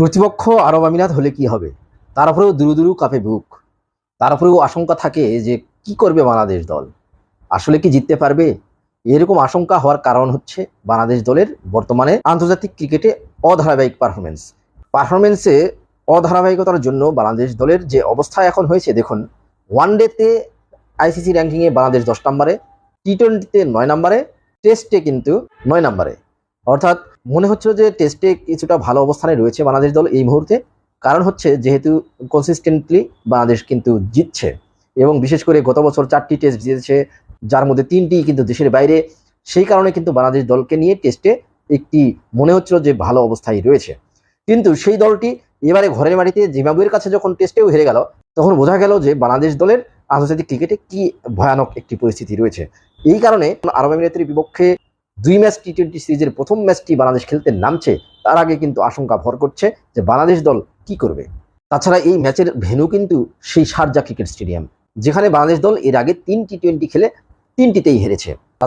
প্রতিপক্ষ আরব আমিরাত হলে কি হবে? তারপরেও দুরু দুরু কাপে বুক। তারপরেও আশঙ্কা থাকে যে, কি করবে বাংলাদেশ দল? আসলে কি জিততে পারবে? এরকম আশঙ্কা হওয়ার কারণ হচ্ছে বাংলাদেশ দলের বর্তমানে আন্তর্জাতিক ক্রিকেটে অধারাবাহিক পারফরমেন্স পারফরমেন্সে অধারাবাহিকতার জন্য বাংলাদেশ দলের যে অবস্থা এখন হয়েছে, দেখুন ওয়ান ডেতে আইসিসি র্যাঙ্কিংয়ে বাংলাদেশ দশ নম্বরে টি টোয়েন্টিতে নয় নম্বরে, টেস্টে কিন্তু নয় নম্বরে। অর্থাৎ মনে হচ্ছে যে টেস্টে কিছুটা ভালো অবস্থানে রয়েছে বাংলাদেশ দল এই মুহূর্তে। কারণ হচ্ছে যেহেতু কনসিস্টেন্টলি বাংলাদেশ কিন্তু জিতছে। এবং বিশেষ করে গত বছর চারটি টেস্ট জিতেছে, যার মধ্যে তিনটি কিন্তু দেশের বাইরে। সেই কারণে কিন্তু বাংলাদেশ দলকে নিয়ে টেস্টে একটি মনে হচ্ছিল যে ভালো অবস্থায় রয়েছে। কিন্তু সেই দলটি এবারে ঘরের মাটিতে জিম্বাবুয়ের কাছে যখন টেস্টেও হেরে গেল, তখন বোঝা গেল যে বাংলাদেশ দলের আন্তর্জাতিক ক্রিকেটে কি ভয়ানক একটি পরিস্থিতি রয়েছে। এই কারণে আরব আমিরাতের বিপক্ষে দুই ম্যাচ টি টোয়েন্টি সিরিজের প্রথম ম্যাচটি বাংলাদেশ খেলতে নামছে, তার আগে কিন্তু আশঙ্কা ভর করছে যে বাংলাদেশ দল কি করবে। তাছাড়া এই ম্যাচের ভেনু কিন্তু সেই সারজা ক্রিকেট স্টেডিয়াম, যেখানে বাংলাদেশ দল এর আগে তিন টি টোয়েন্টি খেলে তিনটিতেই হেরেছে।